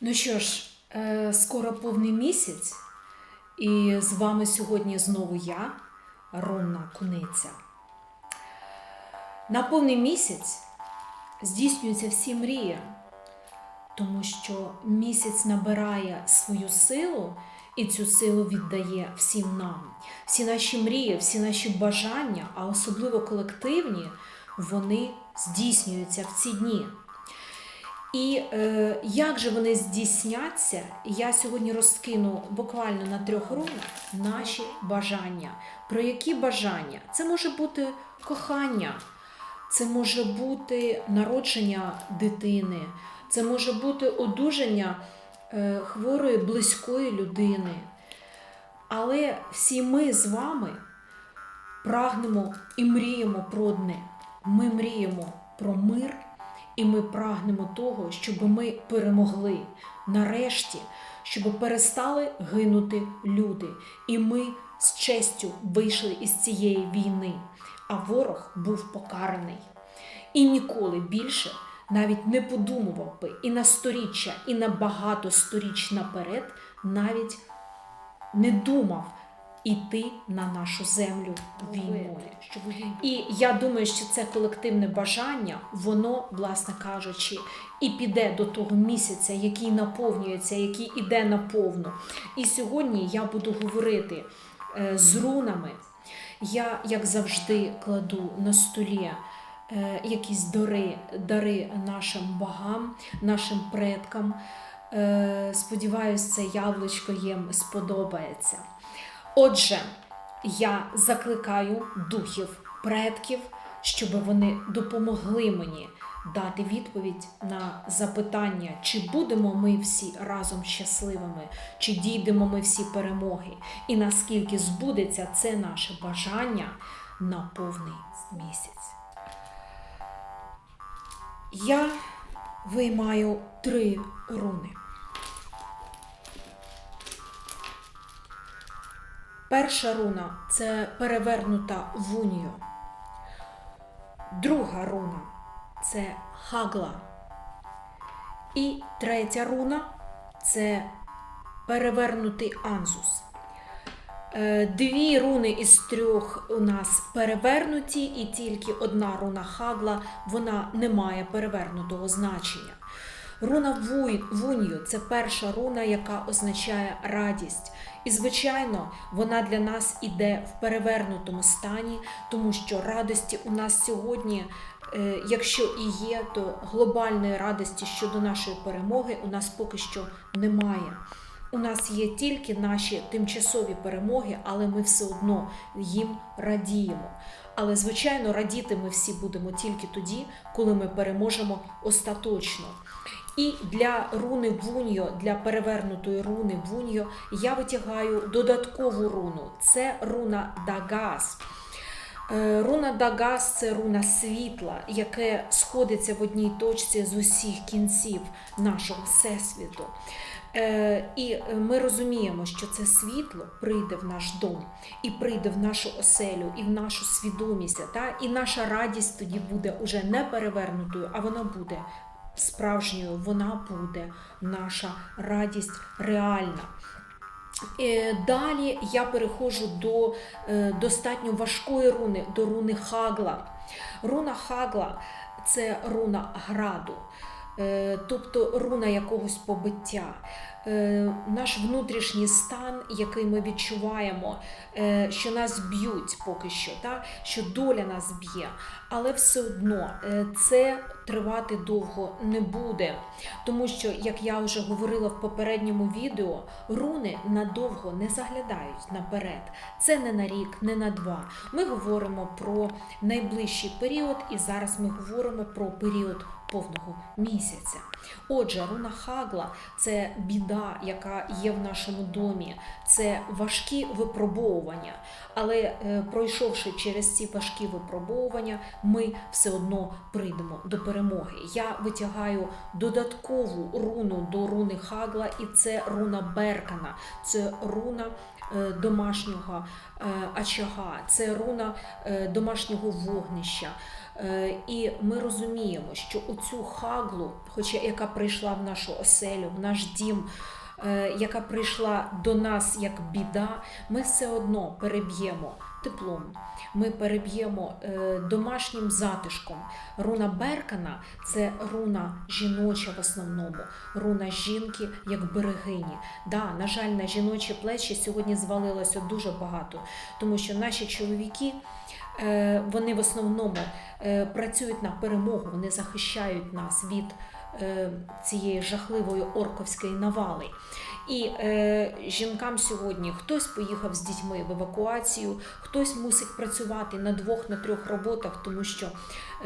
Ну що ж, е, скоро повний місяць, і з вами сьогодні знову я, Ронна Куниця. На повний місяць здійснюються всі мрії, тому що місяць набирає свою силу і цю силу віддає всім нам. Всі наші мрії, всі наші бажання, а особливо колективні, вони здійснюються в ці дні. І е, як же вони здійсняться, я сьогодні розкину буквально на трьох рунах наші бажання. Про які бажання? Це може бути кохання, це може бути народження дитини, це може бути одужання хворої близької людини. Але всі ми з вами прагнемо і мріємо про одне. Ми мріємо про мир. І ми прагнемо того, щоб ми перемогли нарешті, щоб перестали гинути люди. І ми з честю вийшли із цієї війни, а ворог був покараний. І ніколи більше навіть не подумував би і на сторіччя, і на багато сторіч наперед навіть не думав іти на нашу землю війною. І я думаю, що це колективне бажання, воно, власне кажучи, і піде до того місяця, який наповнюється, який іде наповну. І сьогодні я буду говорити е, з рунами. Я, як завжди, кладу на столі якісь дари, дари нашим богам, нашим предкам. Е, Сподіваюсь, це яблучко їм сподобається. Отже, я закликаю духів предків, щоб вони допомогли мені дати відповідь на запитання, чи будемо ми всі разом щасливими, чи дійдемо ми всі перемоги, і наскільки збудеться це наше бажання на повний місяць. Я виймаю три руни. Перша руна це перевернута вунію. Друга руна це хагла. І третя руна це перевернутий анзус. Е, Дві руни із трьох у нас перевернуті, і тільки одна руна хагла, вона не має перевернутого значення. Руна вунью це перша руна, яка означає радість. І, звичайно, вона для нас іде в перевернутому стані, тому що радості у нас сьогодні, е, якщо і є, то глобальної радості щодо нашої перемоги у нас поки що немає. У нас є тільки наші тимчасові перемоги, але ми все одно їм радіємо. Але, звичайно, радіти ми всі будемо тільки тоді, коли ми переможемо остаточно. І для руни Вуньо, для перевернутої руни Вуньо, я витягаю додаткову руну. Це руна Дагас. Е, Руна Дагас це руна світла, яке сходиться в одній точці з усіх кінців нашого всесвіту. Е, І ми розуміємо, що це світло прийде в наш дом, і прийде в нашу оселю, і в нашу свідомість. Та? І наша радість тоді буде уже не перевернутою, а вона буде справжньою, вона буде наша радість реальна. Е, Далі я переходжу до е, достатньо важкої руни, до руни Хагла. Руна Хагла це руна граду, е, тобто руна якогось побиття. Наш внутрішній стан, який ми відчуваємо, що нас б'ють поки що, так? що доля нас б'є, але все одно це тривати довго не буде. Тому що, як я вже говорила в попередньому відео, руни надовго не заглядають наперед. Це не на рік, не на два. Ми говоримо про найближчий період, і зараз ми говоримо про період повного місяця. Отже, руна Хагла це біда, яка є в нашому домі, це важкі випробовування. Але е, пройшовши через ці важкі випробовування, ми все одно прийдемо до перемоги. Я витягаю додаткову руну до руни Хагла, і це руна Беркана, це руна е, домашнього е, очага, це руна домашнього вогнища. Е, І ми розуміємо, що у цю хаглу, хоча яка прийшла в нашу оселю, в наш дім, е, яка прийшла до нас як біда, ми все одно переб'ємо теплом, ми переб'ємо е, домашнім затишком. Руна Беркана це руна жіноча в основному, руна жінки як берегині. Да, на жаль, на жіночі плечі сьогодні звалилося дуже багато, тому що наші чоловіки. Е, Вони в основному е, працюють на перемогу, вони захищають нас від е, цієї жахливої орковської навали. І е, жінкам сьогодні хтось поїхав з дітьми в евакуацію, хтось мусить працювати на двох, на трьох роботах, тому що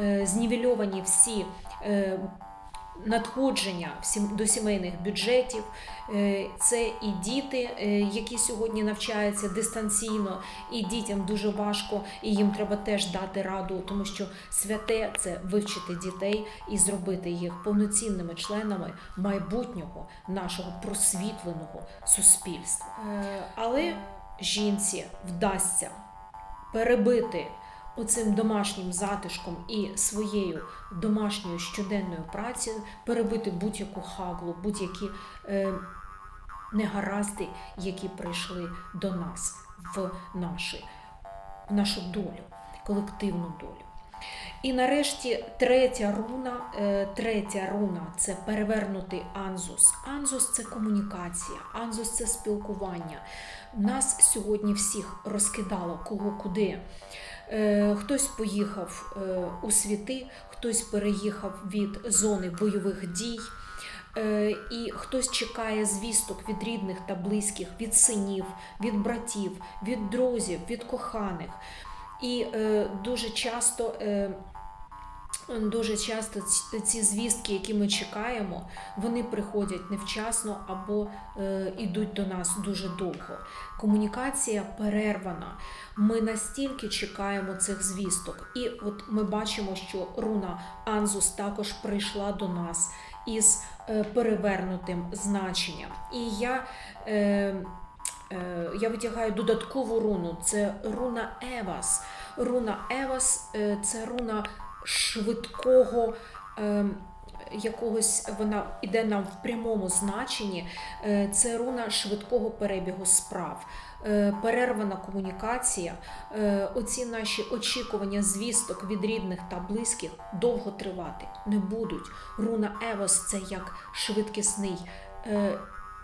е, знівельовані всі. Е, Надходження до сімейних бюджетів Е, це і діти, е, які сьогодні навчаються дистанційно, і дітям дуже важко, і їм треба теж дати раду, тому що святе це вивчити дітей і зробити їх повноцінними членами майбутнього нашого просвітленого суспільства. Е, Але жінці вдасться перебити оцим домашнім затишком і своєю домашньою щоденною працею, перебити будь-яку хаглу, будь-які е, негаразди, які прийшли до нас в, наші, в нашу долю, колективну долю. І нарешті третя руна, е, третя руна це перевернутий анзус. Анзус це комунікація, анзус це спілкування. Нас сьогодні всіх розкидало кого куди. Е, Хтось поїхав е, у світи, хтось переїхав від зони бойових дій. Е, І хтось чекає звісток від рідних та близьких, від синів, від братів, від друзів, від коханих. І дуже часто, дуже часто ці- звістки, які ми чекаємо, вони приходять невчасно або е, йдуть до нас дуже довго. Комунікація перервана. Ми настільки чекаємо цих звісток. І от ми бачимо, що руна Анзус також прийшла до нас із е, перевернутим значенням. І я. Е, Е, Я витягаю додаткову руну. Це руна Евас. Руна Евас е, це руна швидкого. ем, Якогось вона іде нам в прямому значенні. Е, Це руна швидкого перебігу справ, Е, перервана комунікація. Е, Оці наші очікування звісток від рідних та близьких довго тривати не будуть. Руна Евос це як швидкісний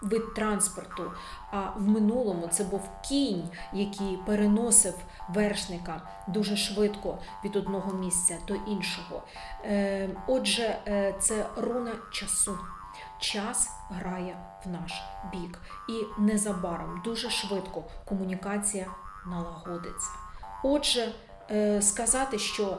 вид транспорту. А в минулому це був кінь, який переносив вершника дуже швидко від одного місця до іншого. Е, Отже, е, це руна часу. Час грає в наш бік, і незабаром дуже швидко комунікація налагодиться. Отже, е, сказати, що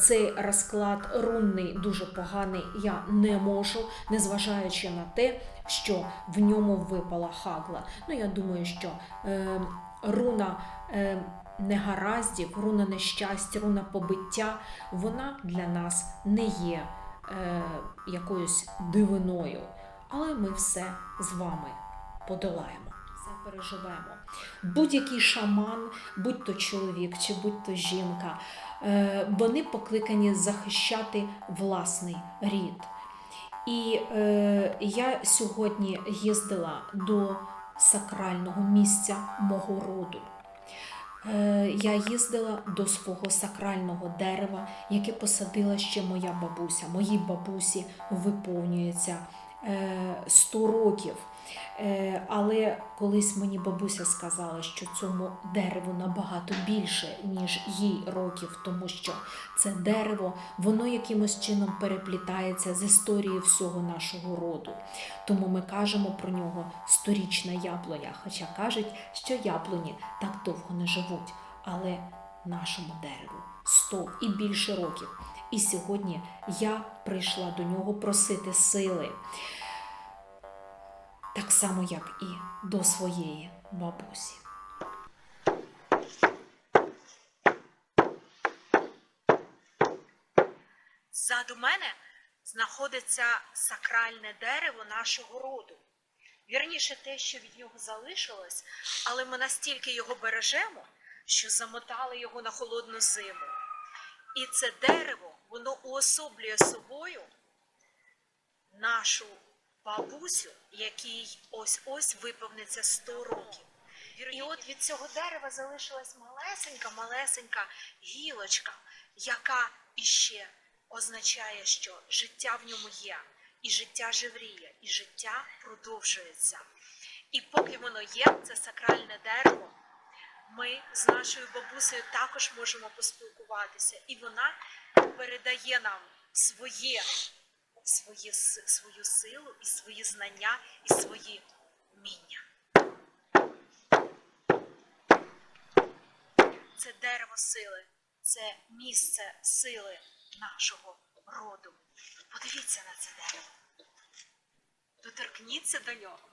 цей розклад рунний дуже поганий, я не можу, незважаючи на те, що в ньому випала хагла. Ну, я думаю, що е, руна е, негараздів, руна нещастя, руна побиття, вона для нас не є е, якоюсь дивиною. Але ми все з вами подолаємо, все переживемо. Будь-який шаман, будь то чоловік чи будь то жінка, е, вони покликані захищати власний рід. І е, я сьогодні їздила до сакрального місця мого роду. Е, я їздила до свого сакрального дерева, яке посадила ще моя бабуся. Моїй бабусі виповнюється е, 100 років. Е, Але колись мені бабуся сказала, що цьому дереву набагато більше, ніж їй років, тому що це дерево, воно якимось чином переплітається з історією всього нашого роду. Тому ми кажемо про нього сторічна яблуня, хоча кажуть, що яблуні так довго не живуть, але нашому дереву 100 і більше років. І сьогодні я прийшла до нього просити сили, так само, як і до своєї бабусі. Ззаду мене знаходиться сакральне дерево нашого роду. Вірніше, те, що від нього залишилось, але ми настільки його бережемо, що замотали його на холодну зиму. І це дерево, воно уособлює собою нашу бабусю, якій ось-ось виповниться 100 років. І от від цього дерева залишилась малесенька, малесенька гілочка, яка іще означає, що життя в ньому є, і життя живріє, і життя продовжується. І поки воно є, це сакральне дерево, ми з нашою бабусею також можемо поспілкуватися, і вона передає нам своє, своє, с- свою силу і свої знання і свої вміння. Це дерево сили, це місце сили нашого роду. Подивіться на це дерево. Доторкніться до нього.